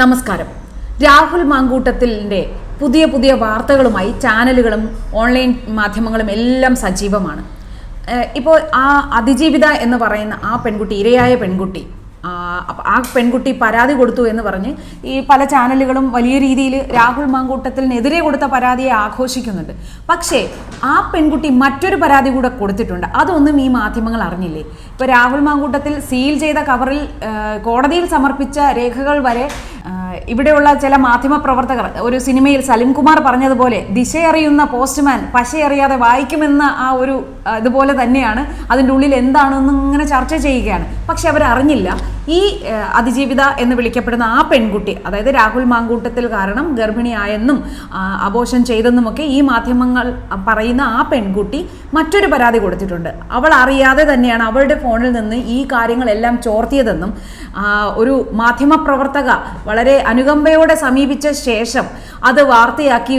നമസ്കാരം. രാഹുൽ മാങ്കൂട്ടത്തിന്റെ പുതിയ പുതിയ വാർത്തകളുമായി ചാനലുകളും ഓൺലൈൻ മാധ്യമങ്ങളും എല്ലാം സജീവമാണ്. ഇപ്പോൾ ആ അതിജീവിത എന്ന് പറയുന്ന ആ പെൺകുട്ടി ഇരയായ പെൺകുട്ടി അപ്പ- ആ പെൺകുട്ടി പരാതി കൊടുത്തു എന്ന് പറഞ്ഞ് ഈ പല ചാനലുകളും വലിയ രീതിയിൽ രാഹുൽ മാങ്കൂട്ടത്തിനെതിരെ കൊടുത്ത പരാതിയെ ആഘോഷിക്കുന്നുണ്ട്. പക്ഷേ ആ പെൺകുട്ടി മറ്റൊരു പരാതി കൂടെ കൊടുത്തിട്ടുണ്ട്. അതൊന്നും ഈ മാധ്യമങ്ങൾ അറിഞ്ഞില്ലേ? ഇപ്പോൾ രാഹുൽ മാങ്കൂട്ടത്തിൽ സീൽ ചെയ്ത കവറിൽ കോടതിയിൽ സമർപ്പിച്ച രേഖകൾ വരെ ഇവിടെയുള്ള ചില മാധ്യമ പ്രവർത്തകർ ഒരു സിനിമയിൽ സലിംകുമാർ പറഞ്ഞതുപോലെ ദിശയറിയുന്ന പോസ്റ്റ്മാൻ പശയറിയാതെ വായിക്കുമെന്ന ആ ഒരു ഇതുപോലെ തന്നെയാണ് അതിന്റെ ഉള്ളിൽ എന്താണെന്ന് ഇങ്ങനെ ചർച്ച ചെയ്യുകയാണ്. പക്ഷെ അവർ അറിഞ്ഞില്ല ഈ അതിജീവിത എന്ന് വിളിക്കപ്പെടുന്ന ആ പെൺകുട്ടി അതായത് രാഹുൽ മാങ്കൂട്ടത്തിൽ കാരണം ഗർഭിണിയായെന്നും അബോഷം ചെയ്തെന്നുമൊക്കെ ഈ മാധ്യമങ്ങൾ പറയുന്ന ആ പെൺകുട്ടി മറ്റൊരു പരാതി കൊടുത്തിട്ടുണ്ട്. അവൾ അറിയാതെ തന്നെയാണ് അവളുടെ ഫോണിൽ നിന്ന് ഈ കാര്യങ്ങളെല്ലാം ചോർത്തിയതെന്നും ഒരു മാധ്യമപ്രവർത്തക വളരെ അനുകമ്പയോടെ സമീപിച്ച ശേഷം അത് വാർത്തയാക്കി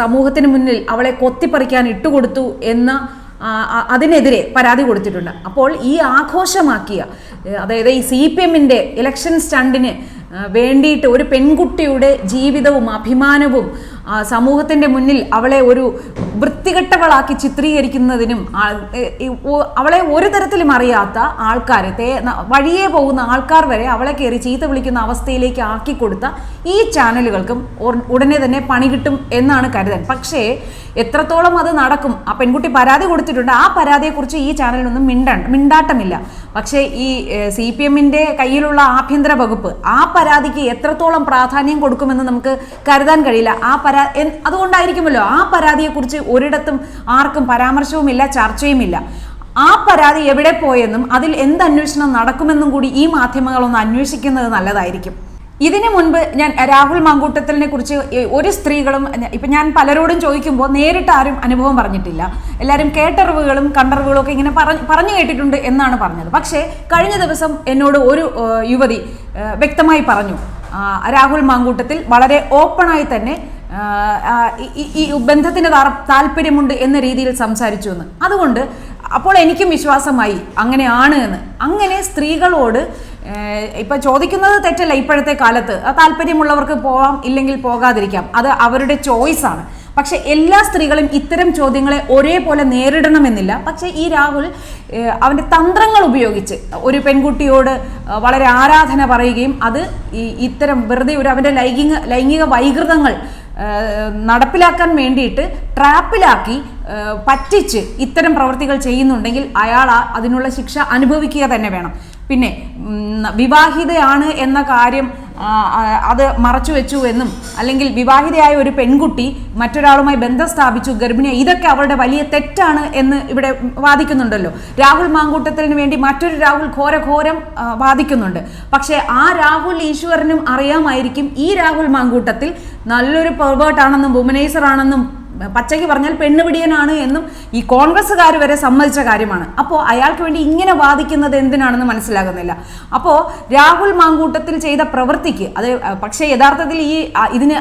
സമൂഹത്തിന് മുന്നിൽ അവളെ കൊത്തിപ്പറിക്കാൻ ഇട്ടുകൊടുത്തു എന്ന അതിനെതിരെ പരാതി കൊടുത്തിട്ടുണ്ട്. അപ്പോൾ ഈ ആഘോഷമാക്കിയ അതായത് ഈ സി പി എമ്മിന്റെ ഇലക്ഷൻ സ്റ്റണ്ടിന് വേണ്ടിയിട്ട് ഒരു പെൺകുട്ടിയുടെ ജീവിതവും അഭിമാനവും സമൂഹത്തിന്റെ മുന്നിൽ അവളെ ഒരു വൃത്തികെട്ടവളാക്കി ചിത്രീകരിക്കുന്നതിനും അവളെ ഒരു തരത്തിലും അറിയാത്ത ആൾക്കാർ തേ പോകുന്ന ആൾക്കാർ വരെ അവളെ കയറി ചീത്ത വിളിക്കുന്ന അവസ്ഥയിലേക്ക് ആക്കി കൊടുത്ത ഈ ചാനലുകൾക്കും ഉടനെ തന്നെ പണി കിട്ടും എന്നാണ് കരുതൽ. പക്ഷേ എത്രത്തോളം അത് നടക്കും ആ പെൺകുട്ടി പരാതി കൊടുത്തിട്ടുണ്ട് ആ പരാതിയെക്കുറിച്ച് ഈ ചാനലിനൊന്നും മിണ്ട മിണ്ടാട്ടമില്ല. പക്ഷേ ഈ സി പി എമ്മിന്റെ കയ്യിലുള്ള ആഭ്യന്തര വകുപ്പ് ആ പരാതിക്ക് എത്രത്തോളം പ്രാധാന്യം കൊടുക്കുമെന്ന് നമുക്ക് കരുതാൻ കഴിയില്ല. ആ പരാ അതുകൊണ്ടായിരിക്കുമല്ലോ ആ പരാതിയെക്കുറിച്ച് ഒരിടത്തും ആർക്കും പരാമർശവുമില്ല ചർച്ചയുമില്ല. ആ പരാതി എവിടെ പോയെന്നും അതിൽ എന്ത് അന്വേഷണം നടക്കുമെന്നും കൂടി ഈ മാധ്യമങ്ങളൊന്ന് അന്വേഷിക്കുന്നത് നല്ലതായിരിക്കും. ഇതിനു മുൻപ് ഞാൻ രാഹുൽ മാങ്കൂട്ടത്തലിനെ കുറിച്ച് ഒരു സ്ത്രീകളും ഇപ്പം ഞാൻ പലരോടും ചോദിക്കുമ്പോൾ നേരിട്ട് ആരും അനുഭവം പറഞ്ഞിട്ടില്ല. എല്ലാവരും കേട്ടറിവുകളും കണ്ടറിവുകളും ഒക്കെ ഇങ്ങനെ പറഞ്ഞ് പറഞ്ഞു കേട്ടിട്ടുണ്ട് എന്നാണ് പറഞ്ഞത്. പക്ഷേ കഴിഞ്ഞ ദിവസം എന്നോട് ഒരു യുവതി വ്യക്തമായി പറഞ്ഞു രാഹുൽ മാങ്കൂട്ടത്തിൽ വളരെ ഓപ്പണായി തന്നെ ഈ- ബന്ധത്തിന് താല്പര്യമുണ്ട് എന്ന രീതിയിൽ സംസാരിച്ചു എന്ന്. അതുകൊണ്ട് അപ്പോൾ എനിക്കും വിശ്വാസമായി അങ്ങനെയാണ് എന്ന്. അങ്ങനെ സ്ത്രീകളോട് ഇപ്പം ചോദിക്കുന്നത് തെറ്റല്ല ഇപ്പോഴത്തെ കാലത്ത്. ആ താല്പര്യമുള്ളവർക്ക് പോവാം ഇല്ലെങ്കിൽ പോകാതിരിക്കാം. അത് അവരുടെ ചോയ്സ് ആണ്. പക്ഷെ എല്ലാ സ്ത്രീകളും ഇത്തരം ചോദ്യങ്ങളെ ഒരേപോലെ നേരിടണമെന്നില്ല. പക്ഷെ ഈ രാഹുൽ അവന്റെ തന്ത്രങ്ങൾ ഉപയോഗിച്ച് ഒരു പെൺകുട്ടിയോട് വളരെ ആരാധന പറയുകയും അത് ഈ ഇത്തരം വെറുതെ ഒരു അവന്റെ ലൈംഗിക ലൈംഗിക വൈകൃതങ്ങൾ നടപ്പിലാക്കാൻ വേണ്ടിയിട്ട് ട്രാപ്പിലാക്കി പറ്റിച്ച് ഇത്തരം പ്രവൃത്തികൾ ചെയ്യുന്നുണ്ടെങ്കിൽ അയാൾ അതിനുള്ള ശിക്ഷ അനുഭവിക്കുക തന്നെ വേണം. പിന്നെ വിവാഹിതയാണ് എന്ന കാര്യം അത് മറച്ചു വെച്ചു എന്നും അല്ലെങ്കിൽ വിവാഹിതയായ ഒരു പെൺകുട്ടി മറ്റൊരാളുമായി ബന്ധം സ്ഥാപിച്ചു ഗർഭിണിയെ ഇതൊക്കെ അവരുടെ വലിയ തെറ്റാണ് എന്ന് ഇവിടെ വാദിക്കുന്നുണ്ടല്ലോ. രാഹുൽ മാങ്കൂട്ടത്തിന് വേണ്ടി മറ്റൊരു രാഹുൽ ഘോരഘോരം വാദിക്കുന്നുണ്ട്. പക്ഷേ ആ രാഹുൽ ഈശ്വരനും അറിയാമായിരിക്കും ഈ രാഹുൽ മാങ്കൂട്ടത്തിൽ നല്ലൊരു പെർവേർട്ടാണെന്നും വുമനൈസർ ആണെന്നും പച്ചയ്ക്ക് പറഞ്ഞാൽ പെണ്ണുപിടിയനാണ് എന്നും ഈ കോൺഗ്രസ്സുകാർ വരെ സമ്മതിച്ച കാര്യമാണ്. അപ്പോൾ അയാൾക്ക് വേണ്ടി ഇങ്ങനെ വാദിക്കുന്നത് എന്തിനാണെന്ന് മനസ്സിലാകുന്നില്ല. അപ്പോൾ രാഹുൽ മാങ്കൂട്ടത്തിൽ ചെയ്ത പ്രവൃത്തിക്ക് അത് പക്ഷേ യഥാർത്ഥത്തിൽ ഈ ഇതിന്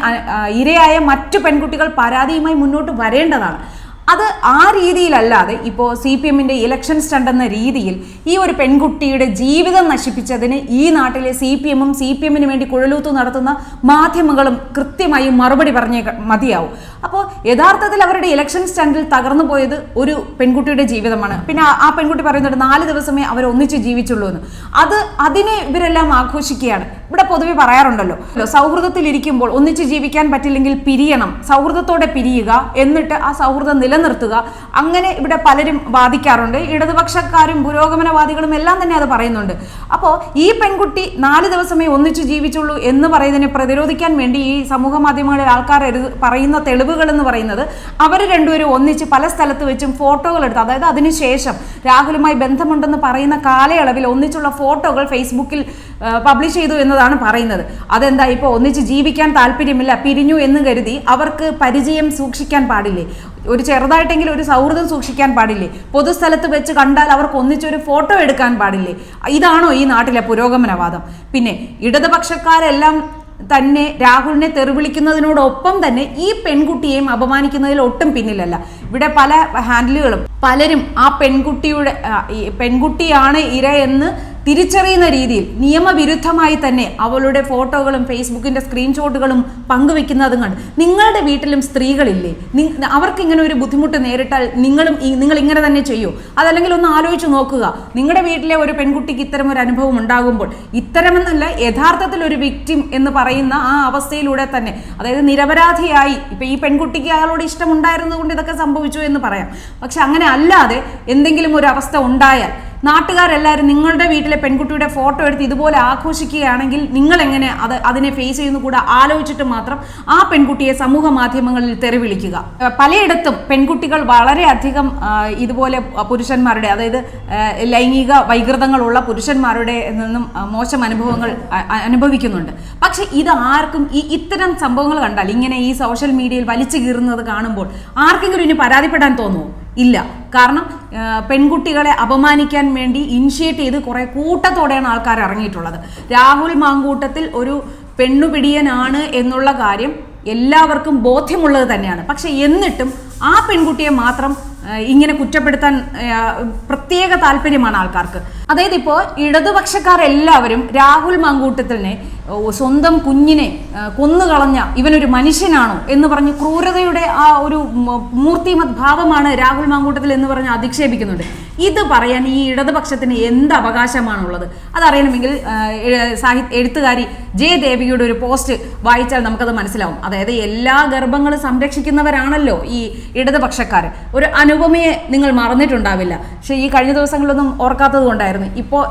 ഇരയായ മറ്റു പെൺകുട്ടികൾ പരാതിയുമായി മുന്നോട്ട് വരേണ്ടതാണ്. അത് ആ രീതിയിലല്ലാതെ ഇപ്പോൾ സി പി എമ്മിന്റെ ഇലക്ഷൻ സ്റ്റണ്ട് എന്ന രീതിയിൽ ഈ ഒരു പെൺകുട്ടിയുടെ ജീവിതം നശിപ്പിച്ചതിന് ഈ നാട്ടിലെ സി പി എമ്മും സി പി എമ്മിന് വേണ്ടി കുഴലൂത്തു നടത്തുന്ന മാധ്യമങ്ങളും കൃത്യമായി മറുപടി പറഞ്ഞേ മതിയാവും. അപ്പോൾ യഥാർത്ഥത്തിൽ അവരുടെ ഇലക്ഷൻ സ്റ്റണ്ടിൽ തകർന്നു പോയത് ഒരു പെൺകുട്ടിയുടെ ജീവിതമാണ്. പിന്നെ ആ- പെൺകുട്ടി പറയുന്നുണ്ട് നാല് ദിവസമേ അവർ ഒന്നിച്ച് ജീവിച്ചുള്ളൂ എന്ന് അത് അതിനെ ഇവരെല്ലാം ആഘോഷിക്കുകയാണ്. ഇവിടെ പൊതുവെ പറയാറുണ്ടല്ലോ സൗഹൃദത്തിൽ ഇരിക്കുമ്പോൾ ഒന്നിച്ച് ജീവിക്കാൻ പറ്റില്ലെങ്കിൽ പിരിയണം സൗഹൃദത്തോടെ പിരിയുക എന്നിട്ട് ആ സൗഹൃദം നിലനിർത്തുക അങ്ങനെ ഇവിടെ പലരും വാദിക്കാറുണ്ട്. ഇടതുപക്ഷക്കാരും പുരോഗമനവാദികളും എല്ലാം തന്നെ അത് പറയുന്നുണ്ട്. അപ്പോൾ ഈ പെൺകുട്ടി നാല് ദിവസമേ ഒന്നിച്ച് ജീവിച്ചുള്ളൂ എന്ന് പറയുന്നതിനെ പ്രതിരോധിക്കാൻ വേണ്ടി ഈ സമൂഹ മാധ്യമങ്ങളിൽ ആൾക്കാർ പറയുന്ന തെളിവുകൾ എന്ന് പറയുന്നത് അവർ രണ്ടുപേരും ഒന്നിച്ച് പല സ്ഥലത്ത് വെച്ചും ഫോട്ടോകൾ എടുത്ത് അതായത് അതിനുശേഷം രാഹുലുമായി ബന്ധമുണ്ടെന്ന് പറയുന്ന കാലയളവിൽ ഒന്നിച്ചുള്ള ഫോട്ടോകൾ ഫേസ്ബുക്കിൽ പബ്ലിഷ് ചെയ്തു എന്നതാണ് പറയുന്നത്. അതെന്താ ഇപ്പോൾ ഒന്നിച്ച് ജീവിക്കാൻ താല്പര്യമില്ല പിരിഞ്ഞു എന്ന് കരുതി അവർക്ക് പരിചയം സൂക്ഷിക്കാൻ പാടില്ലേ? ഒരു ചെറുതായിട്ടെങ്കിലും ഒരു സൗഹൃദം സൂക്ഷിക്കാൻ പാടില്ലേ? പൊതുസ്ഥലത്ത് വെച്ച് കണ്ടാൽ അവർക്ക് ഒന്നിച്ചൊരു ഫോട്ടോ എടുക്കാൻ പാടില്ലേ? ഇതാണോ ഈ നാട്ടിലെ പുരോഗമനവാദം പിന്നെ ഇടതുപക്ഷക്കാരെല്ലാം തന്നെ രാഹുലിനെ തെറിവിളിക്കുന്നതിനോടൊപ്പം തന്നെ ഈ പെൺകുട്ടിയെയും അപമാനിക്കുന്നതിൽ ഒട്ടും പിന്നിലല്ല. ഇവിടെ പല ഹാൻഡിലുകളും. പലരും ആ പെൺകുട്ടിയുടെ പെൺകുട്ടിയാണ് ഇര എന്ന് തിരിച്ചറിയുന്ന രീതിയിൽ നിയമവിരുദ്ധമായി തന്നെ അവളുടെ ഫോട്ടോകളും ഫേസ്ബുക്കിന്റെ സ്ക്രീൻഷോട്ടുകളും പങ്കുവെക്കുന്നതും കണ്ട്. നിങ്ങളുടെ വീട്ടിലും സ്ത്രീകളില്ലേ? അവർക്ക് ഇങ്ങനെ ഒരു ബുദ്ധിമുട്ട് നേരിട്ടാൽ നിങ്ങളും നിങ്ങൾ ഇങ്ങനെ തന്നെ ചെയ്യൂ. അതല്ലെങ്കിൽ ഒന്ന് ആലോചിച്ച് നോക്കുക. നിങ്ങളുടെ വീട്ടിലെ ഒരു പെൺകുട്ടിക്ക് ഇത്തരം ഒരു അനുഭവം ഉണ്ടാകുമ്പോൾ ഇത്തരമെന്നല്ല യഥാർത്ഥത്തിൽ ഒരു വിക്ടിം എന്ന് പറയുന്ന ആ അവസ്ഥയിലൂടെ തന്നെ അതായത് നിരപരാധിയായി ഇപ്പൊ ഈ പെൺകുട്ടിക്ക് അയാളോട് ഇഷ്ടമുണ്ടായിരുന്നതുകൊണ്ട് ഇതൊക്കെ സംഭവിച്ചു എന്ന് പറയാം. പക്ഷെ അങ്ങനെ അല്ലാതെ എന്തെങ്കിലും ഒരു അവസ്ഥ ഉണ്ടായാൽ നാട്ടുകാരെല്ലാവരും നിങ്ങളുടെ വീട്ടിലെ പെൺകുട്ടിയുടെ ഫോട്ടോ എടുത്ത് ഇതുപോലെ ആഘോഷിക്കുകയാണെങ്കിൽ നിങ്ങൾ എങ്ങനെ അത് അതിനെ ഫേസ് ചെയ്യുന്നു കൂടെ ആലോചിച്ചിട്ട് മാത്രം ആ പെൺകുട്ടിയെ സമൂഹ മാധ്യമങ്ങളിൽ തെറിവിളിക്കുക? പലയിടത്തും പെൺകുട്ടികൾ വളരെയധികം ഇതുപോലെ പുരുഷന്മാരുടെ അതായത് ലൈംഗിക വൈകൃതങ്ങളുള്ള പുരുഷന്മാരുടെ നിന്നും മോശം അനുഭവങ്ങൾ അനുഭവിക്കുന്നുണ്ട്. പക്ഷെ ഇത് ആർക്കും ഈ ഇത്തരം സംഭവങ്ങൾ കണ്ടാൽ ഇങ്ങനെ ഈ സോഷ്യൽ മീഡിയയിൽ വലിച്ചു കീറുന്നത് കാണുമ്പോൾ ആർക്കെങ്കിലും ഇനി പരാതിപ്പെടാൻ തോന്നുമോ ഇല്ല. കാരണം പെൺകുട്ടികളെ അപമാനിക്കാൻ വേണ്ടി ഇനിഷ്യേറ്റ് ചെയ്ത് കുറെ കൂട്ടത്തോടെയാണ് ആൾക്കാർ ഇറങ്ങിയിട്ടുള്ളത്. രാഹുൽ മാങ്കൂട്ടത്തിൽ ഒരു പെണ്ണുപിടിയനാണ് എന്നുള്ള കാര്യം എല്ലാവർക്കും ബോധ്യമുള്ളത് തന്നെയാണ്. പക്ഷെ എന്നിട്ടും ആ പെൺകുട്ടിയെ മാത്രം ഇങ്ങനെ കുറ്റപ്പെടുത്താൻ പ്രത്യേക താല്പര്യമാണ് ആൾക്കാർക്ക്. അതായത് ഇപ്പോൾ ഇടതുപക്ഷക്കാർ എല്ലാവരും രാഹുൽ മാങ്കൂട്ടത്തിനെ സ്വന്തം കുഞ്ഞിനെ കൊന്നുകളഞ്ഞ ഇവനൊരു മനുഷ്യനാണോ എന്ന് പറഞ്ഞ് ക്രൂരതയുടെ ആ ഒരു മൂർത്തിമത് ഭാവമാണ് രാഹുൽ മാങ്കൂട്ടത്തിൽ എന്ന് പറഞ്ഞ് അധിക്ഷേപിക്കുന്നുണ്ട്. ഇത് പറയാൻ ഈ ഇടതുപക്ഷത്തിന് എന്ത് അവകാശമാണുള്ളത്? അതറിയണമെങ്കിൽ സാഹി എഴുത്തുകാരി ജെ ദേവിയുടെ ഒരു പോസ്റ്റ് വായിച്ചാൽ നമുക്കത് മനസ്സിലാവും. അതായത് എല്ലാ ഗർഭങ്ങളും സംരക്ഷിക്കുന്നവരാണല്ലോ ഈ ഇടതുപക്ഷക്കാർ ഒരു അനുപമയെ നിങ്ങൾ മറന്നിട്ടുണ്ടാവില്ല. പക്ഷേ ഈ കഴിഞ്ഞ ദിവസങ്ങളിലൊന്നും ഓർക്കാത്തത് കൊണ്ടായിരുന്നു. ഇപ്പോൾ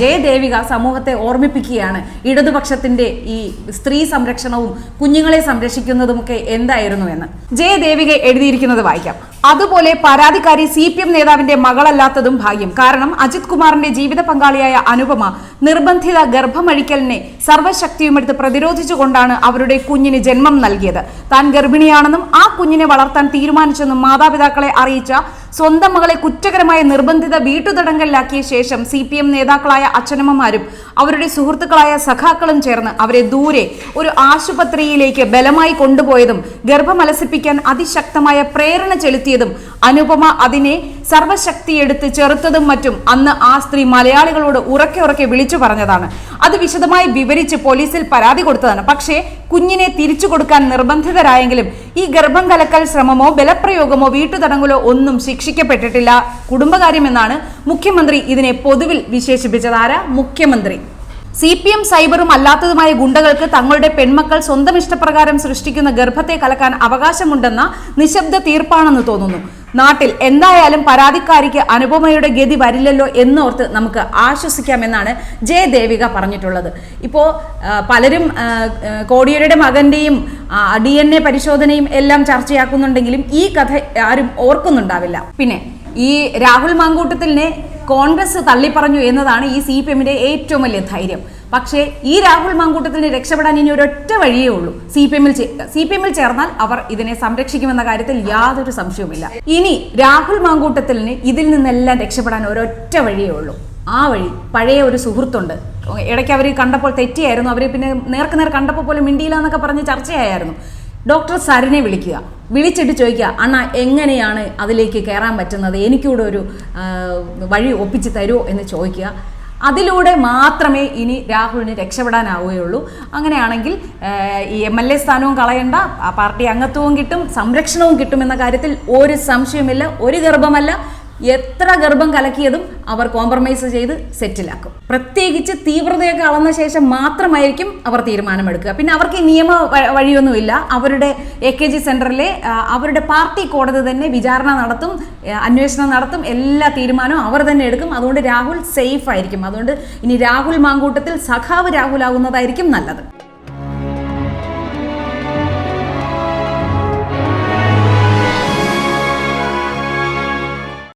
ജയദേവിക സമൂഹത്തെ ഓർമ്മിപ്പിക്കുകയാണ്. ഇടതുപക്ഷത്തിന്റെ ഈ സ്ത്രീ സംരക്ഷണവും കുഞ്ഞുങ്ങളെ സംരക്ഷിക്കുന്നതുമൊക്കെ എന്തായിരുന്നു എന്ന്. ജയദേവിക എഴുതിയിരിക്കുന്നത് വായിക്കാം. അതുപോലെ പരാതിക്കാരി സി പി എം നേതാവിന്റെ മകളല്ലാത്തതും ഭാഗ്യം. കാരണം അജിത് കുമാറിന്റെ ജീവിത പങ്കാളിയായ അനുപമ നിർബന്ധിത ഗർഭമഴിക്കലിനെ സർവശക്തിയുമെടുത്ത് പ്രതിരോധിച്ചുകൊണ്ടാണ് അവരുടെ കുഞ്ഞിന് ജന്മം നൽകിയത്. താൻ ഗർഭിണിയാണെന്നും ആ കുഞ്ഞിനെ വളർത്താൻ തീരുമാനിച്ചെന്നും മാതാപിതാക്കളെ അറിയിച്ച സ്വന്തം മകളെ കുറ്റകരമായ നിർബന്ധിത വീട്ടുതടങ്കലിലാക്കിയ ശേഷം സി പി എം നേതാക്കളായ അച്ഛനമ്മമാരും അവരുടെ സുഹൃത്തുക്കളായ സഖാക്കളും ചേർന്ന് അവരെ ദൂരെ ഒരു ആശുപത്രിയിലേക്ക് ബലമായി കൊണ്ടുപോയതും ഗർഭമലസിപ്പിക്കാൻ അതിശക്തമായ പ്രേരണ ചെലുത്തിയതും അനുപമ അതിനെ സർവശക്തിയെടുത്ത് ചെറുത്തതും മറ്റും അന്ന് ആ സ്ത്രീ മലയാളികളോട് ഉറക്കെ ഉറക്കെ വിളിച്ചു പറഞ്ഞതാണ്. അത് വിശദമായി വിവരിച്ച് പോലീസിൽ പരാതി കൊടുത്തതാണ്. പക്ഷേ കുഞ്ഞിനെ തിരിച്ചു കൊടുക്കാൻ നിർബന്ധിതരായെങ്കിലും ഈ ഗർഭം കലക്കൽ ശ്രമമോ ബലപ്രയോഗമോ വീട്ടുതടങ്കലോ ഒന്നും ശിക്ഷിക്കപ്പെട്ടിട്ടില്ല. കുടുംബകാര്യമെന്നാണ് മുഖ്യമന്ത്രി ഇതിനെ പൊതുവിൽ വിശേഷിപ്പിച്ചത്. ആരാ? മുഖ്യമന്ത്രി. സി പി എം സൈബറും അല്ലാത്തതുമായ ഗുണ്ടകൾക്ക് തങ്ങളുടെ പെൺമക്കൾ സ്വന്തം ഇഷ്ടപ്രകാരം സൃഷ്ടിക്കുന്ന ഗർഭത്തെ കലക്കാൻ അവകാശമുണ്ടെന്ന നിശബ്ദ തീർപ്പാണെന്ന് തോന്നുന്നു. നാട്ടിൽ എന്തായാലും പരാതിക്കാരിക്ക് അനുപമയുടെ ഗതി വരില്ലല്ലോ എന്നോർത്ത് നമുക്ക് ആശ്വസിക്കാമെന്നാണ് ജയദേവിക പറഞ്ഞിട്ടുള്ളത്. ഇപ്പോൾ പലരും കോടിയേരിയുടെ മകന്റെയും ഡി എൻ എ പരിശോധനയും എല്ലാം ചർച്ചയാക്കുന്നുണ്ടെങ്കിലും ഈ കഥ ആരും ഓർക്കുന്നുണ്ടാവില്ല. പിന്നെ ഈ രാഹുൽ മാങ്കൂട്ടത്തിലിനെ കോൺഗ്രസ് തള്ളിപ്പറഞ്ഞു എന്നതാണ് ഈ സി പി എമ്മിന്റെ ഏറ്റവും വലിയ ധൈര്യം. പക്ഷേ ഈ രാഹുൽ മാങ്കൂട്ടത്തിന് രക്ഷപ്പെടാൻ ഇനി ഒരൊറ്റ വഴിയേ ഉള്ളൂ. സി പി എമ്മിൽ സി പി എമ്മിൽ ചേർന്നാൽ അവർ ഇതിനെ സംരക്ഷിക്കുമെന്ന കാര്യത്തിൽ യാതൊരു സംശയവുമില്ല. ഇനി രാഹുൽ മാങ്കൂട്ടത്തിന് ഇതിൽ നിന്നെല്ലാം രക്ഷപ്പെടാൻ ഒരൊറ്റ വഴിയേ ഉള്ളൂ. ആ വഴി പഴയ ഒരു സുഹൃത്തുണ്ട്. ഇടയ്ക്ക് അവർ കണ്ടപ്പോൾ തെറ്റിയായിരുന്നു. അവർ പിന്നെ നേർക്ക് നേർ കണ്ടപ്പോൾ പോലും മിണ്ടിയില്ല എന്നൊക്കെ പറഞ്ഞ് ചർച്ചയായിരുന്നു. ഡോക്ടർ സരിനെ വിളിക്കുക. വിളിച്ചിട്ട് ചോദിക്കുക അണ്ണ എങ്ങനെയാണ് അതിലേക്ക് കയറാൻ പറ്റുന്നത്? എനിക്കൂടെ ഒരു വഴി ഒപ്പിച്ച് തരുമോ എന്ന് ചോദിക്കുക. അതിലൂടെ മാത്രമേ ഇനി രാഹുലിന് രക്ഷപ്പെടാനാവുകയുള്ളൂ. അങ്ങനെയാണെങ്കിൽ ഈ എം എൽ എ സ്ഥാനവും കളയണ്ട പാർട്ടി അംഗത്വവും കിട്ടും സംരക്ഷണവും കിട്ടുമെന്ന കാര്യത്തിൽ ഒരു സംശയമില്ല ഒരു ഗർഭമല്ല എത്ര ഗർഭം കലക്കിയതും അവർ കോംപ്രമൈസ് ചെയ്ത് സെറ്റിലാക്കും പ്രത്യേകിച്ച് തീവ്രതയൊക്കെ അളന്ന ശേഷം മാത്രമായിരിക്കും അവർ തീരുമാനമെടുക്കുക. പിന്നെ അവർക്ക് നിയമ വഴിയൊന്നുമില്ല. അവരുടെ എ കെ ജി സെന്ററിലെ അവരുടെ പാർട്ടി കോടതി തന്നെ വിചാരണ നടത്തും അന്വേഷണം നടത്തും എല്ലാ തീരുമാനവും അവർ തന്നെ എടുക്കും. അതുകൊണ്ട് രാഹുൽ സേഫ് ആയിരിക്കും. അതുകൊണ്ട് ഇനി രാഹുൽ മാങ്കൂട്ടത്തിൽ സഖാവ് രാഹുൽ ആകുന്നതായിരിക്കും നല്ലത്.